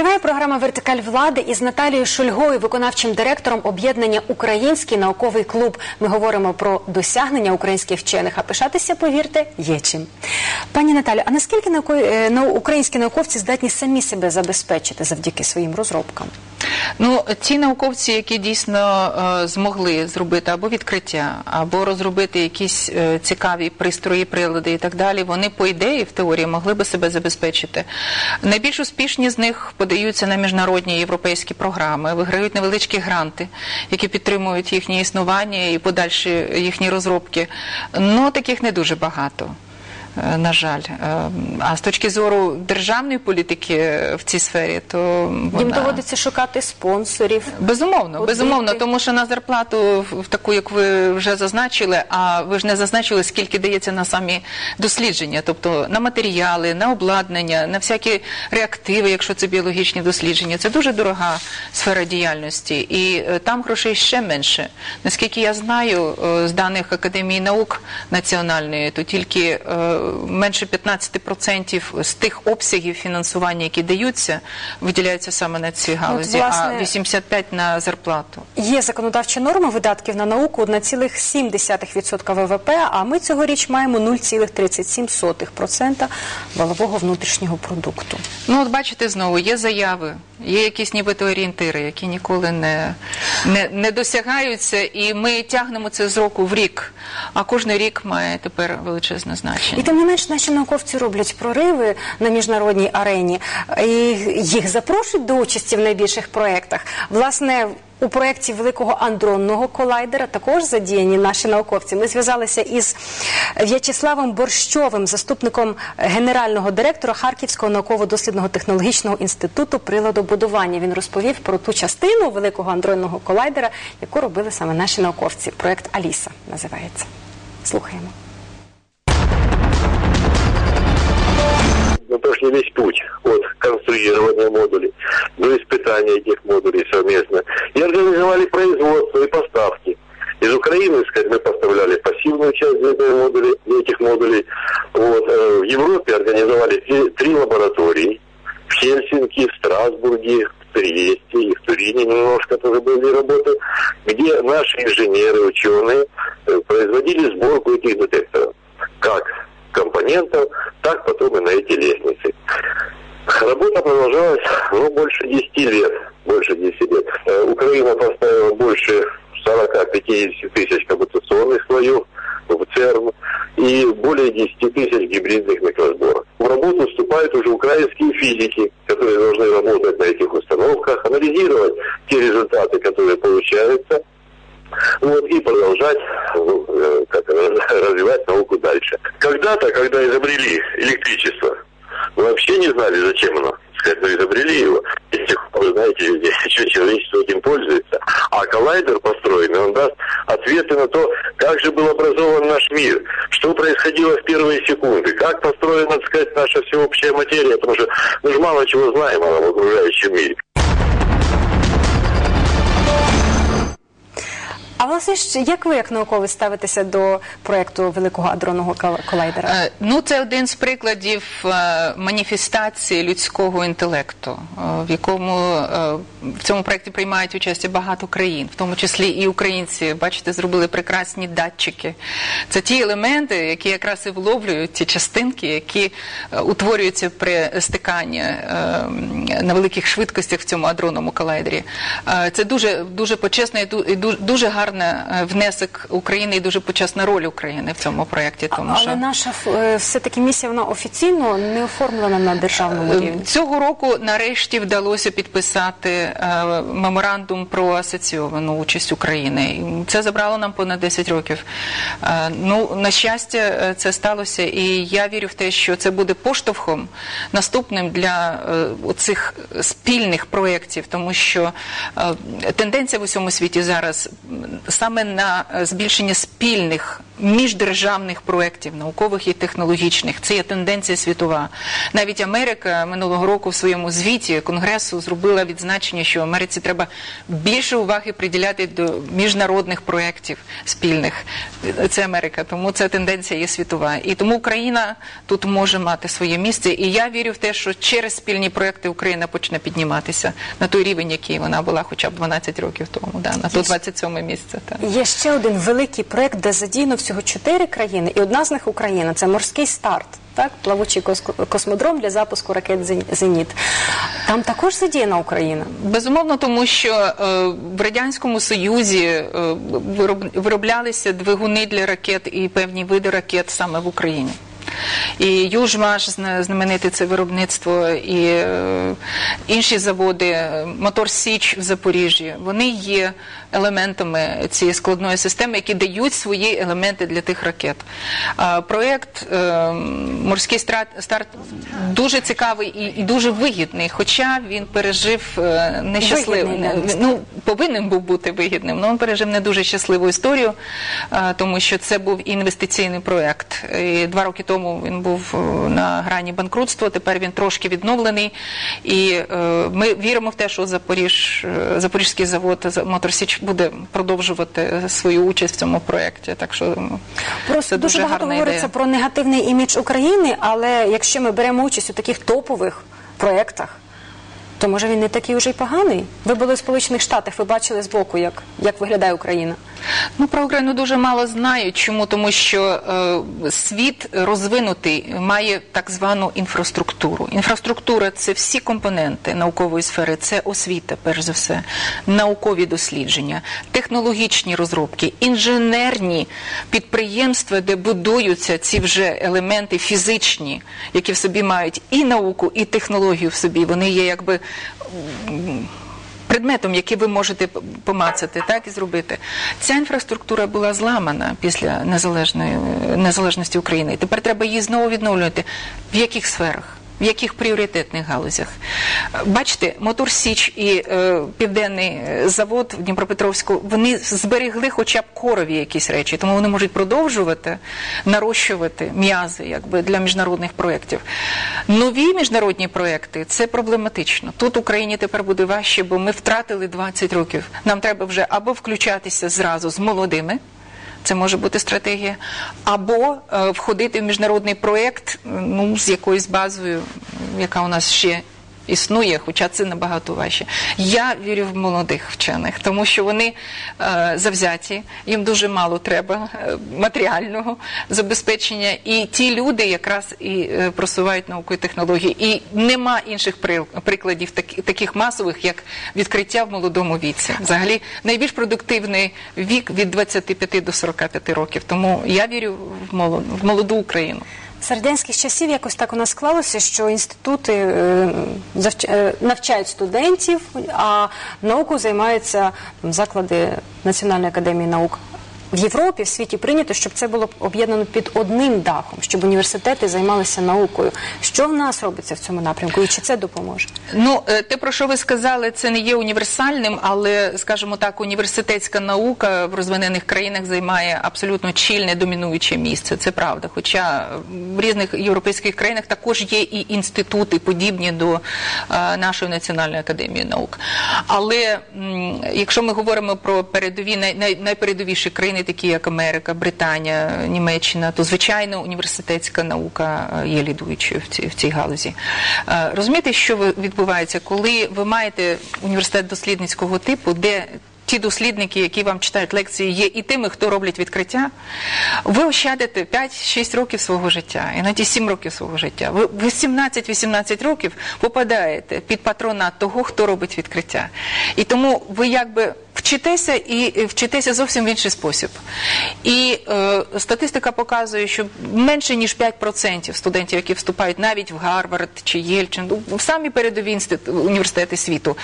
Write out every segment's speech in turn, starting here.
Триває програма Вертикаль влади із Наталією Шульгою, виконавчим директором об'єднання Український науковий клуб. Ми говоримо про досягнення українських вчених. А пишатися, повірте, є чим. Пані Наталю, а наскільки е, українські науковці здатні самі себе забезпечити завдяки своїм розробкам? Ну, ті науковці, які дійсно е, змогли зробити або відкриття, або розробити якісь е, цікаві пристрої, прилади і так далі, вони по ідеї в теорії могли би себе забезпечити. Найбільш успішні з них подаються на міжнародні європейські програми, виграють невеличкі гранти, які підтримують їхнє існування і подальші їхні розробки. Ну таких не дуже багато. Е, На жаль, Е, а з точки зору державної політики в цій сфері, то Їм вона... доводиться шукати спонсорів. Безумовно, От безумовно, тому що на зарплату в таку, як ви вже зазначили, а ви ж не зазначили, скільки дається на самі дослідження, тобто на матеріали, на обладнання, на всякі реактиви, якщо це біологічні дослідження. Це дуже дорога сфера діяльності, і е, там грошей ще менше. Наскільки я знаю, з даних Академії наук національної, то тільки менше 15% з тих обсягів фінансування, які даються, виділяються саме на ці галузі, власне, а 85 на зарплату. Є законодавча норма видатків на науку 1,7% ВВП, а ми цьогоріч маємо 0,37% валового внутрішнього продукту. Ну, от бачите, знову є заяви, є якісь нібито орієнтири, які ніколи не, не, не досягаються, і ми тягнемо це з року в рік, а кожен рік має тепер величезне значення. Тим не менш наші науковці роблять прориви на міжнародній арені, і їх запрошують до участі в найбільших проєктах. Власне, у проєкті великого андронного колайдера також задіяні наші науковці. Ми зв'язалися із В'ячеславом Борщовим, заступником генерального директора Харківського науково-дослідного технологічного інституту приладобудування. Він розповів про ту частину великого андронного колайдера, яку робили саме наші науковці. Проєкт Аліса називається. Слухаємо. Весь путь от конструирования модулей до испытания этих модулей совместно. И организовали производство и поставки. Из Украины, сказать, мы поставляли пассивную часть этой модули, этих модулей. Вот, э, в Европе организовали три, три лаборатории. В Хельсинки, в Страсбурге, в Триесте и в Турине немножко тоже были работы, где наши инженеры, ученые э, производили сборку этих детекторов. Как компонентов, так потом и на эти лестницы. Работа продолжалась ну, больше 10 лет. Больше 10 лет. Э, Украина поставила больше 40-50 тысяч коммутационных слоев в ЦЕРН и более 10 тысяч гибридных микросборок. В работу вступают уже украинские физики, которые должны работать на этих установках, анализировать те результаты, которые получаются, вот, и продолжать ну, как, раз- развивать науку дальше. Когда-то, когда изобрели электричество, вообще не знали, зачем оно. Сказать, мы изобрели его, и с тех пор, знаете, везде, еще человечество этим пользуется. А коллайдер построенный, он даст ответы на то, как же был образован наш мир, что происходило в первые секунды, как построена, так сказать, наша всеобщая материя, потому что мы же мало чего знаем о окружающем мире. Власне, як ви, як науковець, ставитеся до проєкту великого адронного колайдера? Е, Ну, це один з прикладів е, маніфестації людського інтелекту, е, в якому в цьому проєкті приймають участь багато країн, в тому числі і українці. Бачите, зробили прекрасні датчики. Це ті елементи, які якраз і вловлюють ті частинки, які утворюються при стиканні на великих швидкостях в цьому адронному колайдері. Це дуже дуже почесний і ду- і ду- дуже гарний внесок України і дуже почесна роль України в цьому проєкті. Тому Але що наша е, все-таки місія вона офіційно не оформлена на державному рівні. Е, Цього року нарешті вдалося підписати е, меморандум про асоційовану участь України. Це забрало нам понад 10 років. Е, ну, на щастя, е, це сталося, і я вірю в те, що це буде поштовхом наступним для е, цих спільних проєктів, тому що е, тенденція в усьому світі зараз саме на е, збільшення спільних міждержавних проєктів, наукових і технологічних. Це є тенденція світова. Навіть Америка минулого року в своєму звіті Конгресу зробила відзначення, що Америці треба більше уваги приділяти до міжнародних проєктів спільних. Це Америка, тому ця тенденція є світова. І тому Україна тут може мати своє місце. І я вірю в те, що через спільні проєкти Україна почне підніматися на той рівень, який вона була хоча б 12 років тому, да, на то 27 місце. Є ще один великий проект, де задіяно всього чотири країни, і одна з них Україна. Це морський старт. Так, плавучий кос- космодром для запуску ракет Зеніт. Там також задіяна Україна. Безумовно, тому що е, в радянському союзі е, вироб- вироблялися двигуни для ракет і певні види ракет саме в Україні. І Южмаш, зна- знамените це виробництво, і е, інші заводи, Мотор Січ в Запоріжжі, вони є елементами цієї складної системи, які дають свої елементи для тих ракет. Проєкт е, Морський старт дуже цікавий і, і дуже вигідний, хоча він пережив е, нещасливий. Ну, повинен був бути вигідним, але він пережив не дуже щасливу історію, тому що це був інвестиційний проєкт. І два роки тому він був е, на грані банкрутства, тепер він трошки відновлений. І ми віримо в те, що Запоріж, Запорізький завод «За- Моторсіч буде продовжувати свою участь в цьому проєкті. Так що м, Просто це дуже, дуже багато гарна говориться ідея. про негативний імідж України, але якщо ми беремо участь у таких топових проєктах, то може він не такий уже й поганий. Ви були в Сполучених Штатах, ви бачили збоку, як, як виглядає Україна. Ну, про Україну дуже мало знають. Чому? Тому що е, світ розвинутий має так звану інфраструктуру. Інфраструктура це всі компоненти наукової сфери, це освіта, перш за все, наукові дослідження, технологічні розробки, інженерні підприємства, де будуються ці вже елементи фізичні, які в собі мають і науку, і технологію в собі. Вони є якби предметом, який ви можете помацати, так і зробити. Ця інфраструктура була зламана після незалежної незалежності України. Тепер треба її знову відновлювати. В яких сферах? В яких пріоритетних галузях? Бачите, Мотор Січ і е, Південний е, завод в Дніпропетровську, вони зберегли хоча б корові якісь речі, тому вони можуть продовжувати нарощувати м'язи якби, для міжнародних проєктів. Нові міжнародні проєкти це проблематично. Тут Україні тепер буде важче, бо ми втратили 20 років. Нам треба вже або включатися зразу з молодими. Це може бути стратегія, або е, входити в міжнародний проєкт ну, з якоюсь базою, яка у нас ще існує, хоча це набагато важче. Я вірю в молодих вчених, тому що вони е, завзяті, їм дуже мало треба е, матеріального забезпечення. І ті люди якраз і е, просувають науку і технології. І нема інших при- прикладів такі- таких масових, як відкриття в молодому віці. Взагалі найбільш продуктивний вік від 25 до 45 років. Тому я вірю в молоду, в молоду Україну. З радянських часів якось так у нас склалося, що інститути е, е, навчають студентів, а наукою займаються заклади Національної академії наук. В Європі, в світі прийнято, щоб це було об'єднано під одним дахом, щоб університети займалися наукою. Що в нас робиться в цьому напрямку, і чи це допоможе? Ну, е, те, про що ви сказали, це не є універсальним, але, скажімо так, університетська наука в розвинених країнах займає абсолютно чільне домінуюче місце. Це правда. Хоча в різних європейських країнах також є і інститути, подібні до е, нашої національної академії наук. Але якщо ми говоримо про передові най, най, найпередовіші країни, такі як Америка, Британія, Німеччина, то звичайно університетська наука е, є лідуючою в цій, в цій галузі. Е, Розумієте, що відбувається, коли ви маєте університет дослідницького типу, де ті дослідники, які вам читають лекції, є і тими, хто роблять відкриття, ви ощадите 5-6 років свого життя, іноді 7 років свого життя. Ви в 17-18 років попадаєте під патронат того, хто робить відкриття. І тому ви якби вчитеся і вчитеся зовсім в інший спосіб. І е, статистика показує, що менше ніж 5% студентів, які вступають навіть в Гарвард чи Єльчин, ну, в самі передові університети світу,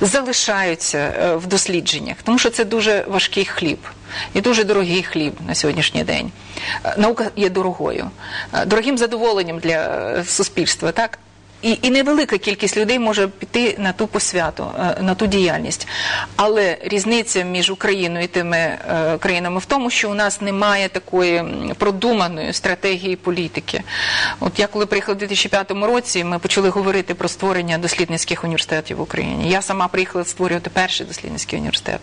залишаються е, в дослідженнях, тому що це дуже важкий хліб. І дуже дорогий хліб на сьогоднішній день. Е, Наука є дорогою, е, дорогим задоволенням для суспільства, так? І, і невелика кількість людей може піти на ту посвяту, е, на ту діяльність. Але різниця між Україною і тими е, країнами в тому, що у нас немає такої продуманої стратегії політики. От я коли приїхала в 2005 році, ми почали говорити про створення дослідницьких університетів в Україні. Я сама приїхала створювати перший дослідницький університет.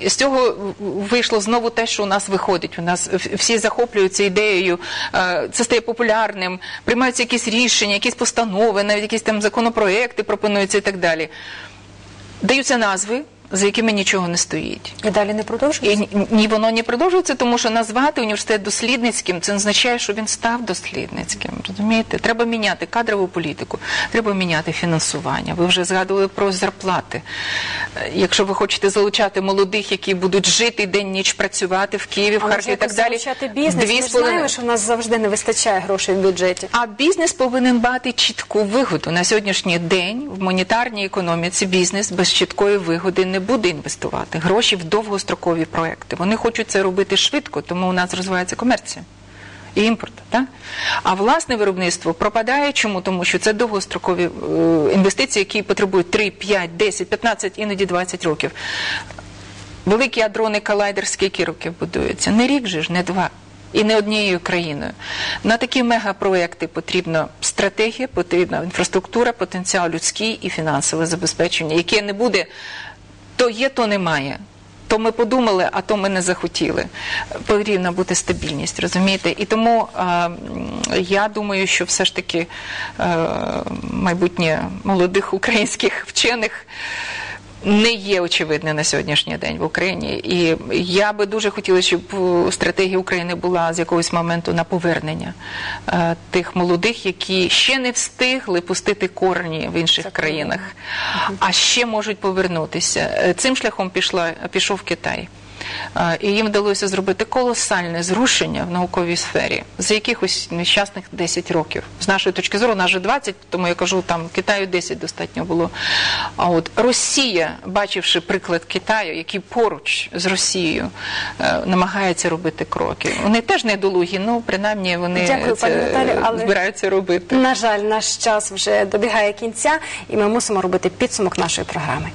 З цього вийшло знову те, що у нас виходить. У нас всі захоплюються ідеєю, е, це стає популярним, приймаються якісь рішення, якісь постанови, навіть якісь там законопроекти пропонуються і так далі. Даються назви, за якими нічого не стоїть. І далі не продовжується? ні- ні, воно не продовжується, тому що назвати університет дослідницьким це означає, що він став дослідницьким. Розумієте? Треба міняти кадрову політику, треба міняти фінансування. Ви вже згадували про зарплати. Е, Якщо ви хочете залучати молодих, які будуть жити день ніч працювати в Києві, в Харкові і так далі, залучати бізнес. дві Ми ж знаємо, що в нас завжди не вистачає грошей в бюджеті. а бізнес повинен мати чітку вигоду. На сьогоднішній день в монетарній економіці бізнес без чіткої вигоди не буде інвестувати гроші в довгострокові проекти. Вони хочуть це робити швидко, тому у нас розвивається комерція. І імпорт, так? А власне виробництво пропадає. Чому? Тому що це довгострокові е, інвестиції, які потребують 3, 5, 10, 15, іноді 20 років. Великі адрони колайдер скільки років будуються? Не рік же ж, не два. І не однією країною. На такі мегапроекти потрібна стратегія, потрібна інфраструктура, потенціал людський і фінансове забезпечення, яке не буде то є, то немає. То ми подумали, а то ми не захотіли. Потрібна бути стабільність, розумієте? І тому е, я думаю, що все ж таки е, майбутнє молодих українських вчених не є очевидне на сьогоднішній день в Україні. І я би дуже хотіла, щоб е, стратегія України була з якогось моменту на повернення е, тих молодих, які ще не встигли пустити корні в інших країнах, а ще можуть повернутися. Е, Цим шляхом пішла, пішов Китай. Е, І їм вдалося зробити колосальне зрушення в науковій сфері за якихось нещасних 10 років. З нашої точки зору, нас вже 20, тому я кажу, там Китаю 10 достатньо було. А от Росія, бачивши приклад Китаю, який поруч з Росією е, намагається робити кроки. Вони теж недолугі, ну принаймні вони Дякую, це пані Наталі, але- збираються робити. На жаль, наш час вже добігає кінця, і ми мусимо робити підсумок нашої програми.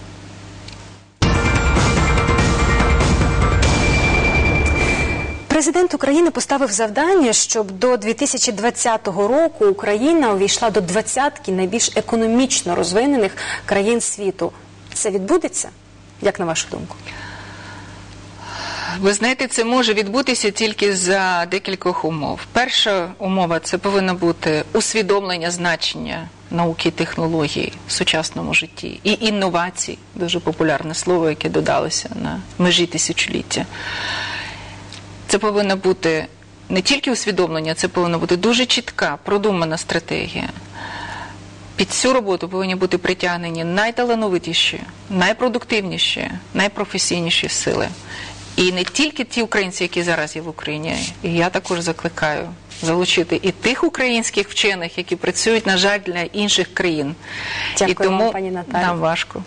Президент України поставив завдання, щоб до 2020 року Україна увійшла до двадцятки найбільш економічно розвинених країн світу. Це відбудеться? Як на вашу думку? Ви знаєте, це може відбутися тільки за декількох умов. Перша умова це повинно бути усвідомлення значення науки і технологій в сучасному житті і інновацій, дуже популярне слово, яке додалося на межі тисячоліття. Це повинно бути не тільки усвідомлення, це повинна бути дуже чітка, продумана стратегія. Під цю роботу повинні бути притягнені найталановитіші, найпродуктивніші, найпрофесійніші сили. І не тільки ті українці, які зараз є в Україні. І я також закликаю залучити і тих українських вчених, які працюють, на жаль, для інших країн. Дякую і тому вам, пані Наталі. нам важко.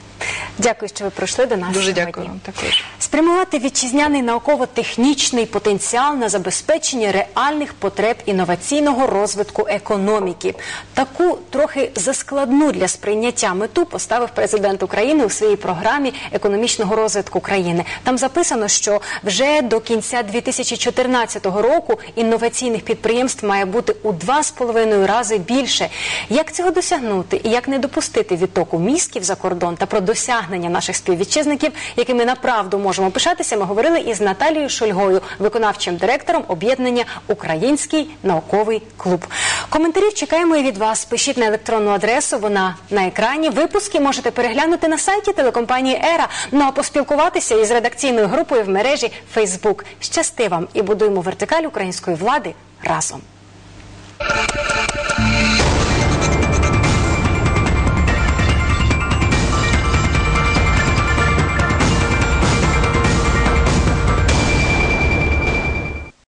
Дякую, що ви прийшли до нас Дуже сьогодні. дякую вам також. Спрямувати вітчизняний науково-технічний потенціал на забезпечення реальних потреб інноваційного розвитку економіки. Таку трохи заскладну для сприйняття мету поставив президент України у своїй програмі економічного розвитку країни. Там записано, що вже до кінця 2014 року інноваційних підприємств має бути у два з половиною рази більше. Як цього досягнути і як не допустити відтоку мізків за кордон та про досягнення наших співвітчизників, якими направду можемо пишатися, ми говорили із Наталією Шульгою, виконавчим директором об'єднання Український науковий клуб. Коментарів чекаємо і від вас. Пишіть на електронну адресу. Вона на екрані. Випуски можете переглянути на сайті телекомпанії Ера. Ну а поспілкуватися із редакційною групою в мережі Facebook. Щасти вам і будуємо вертикаль української влади разом.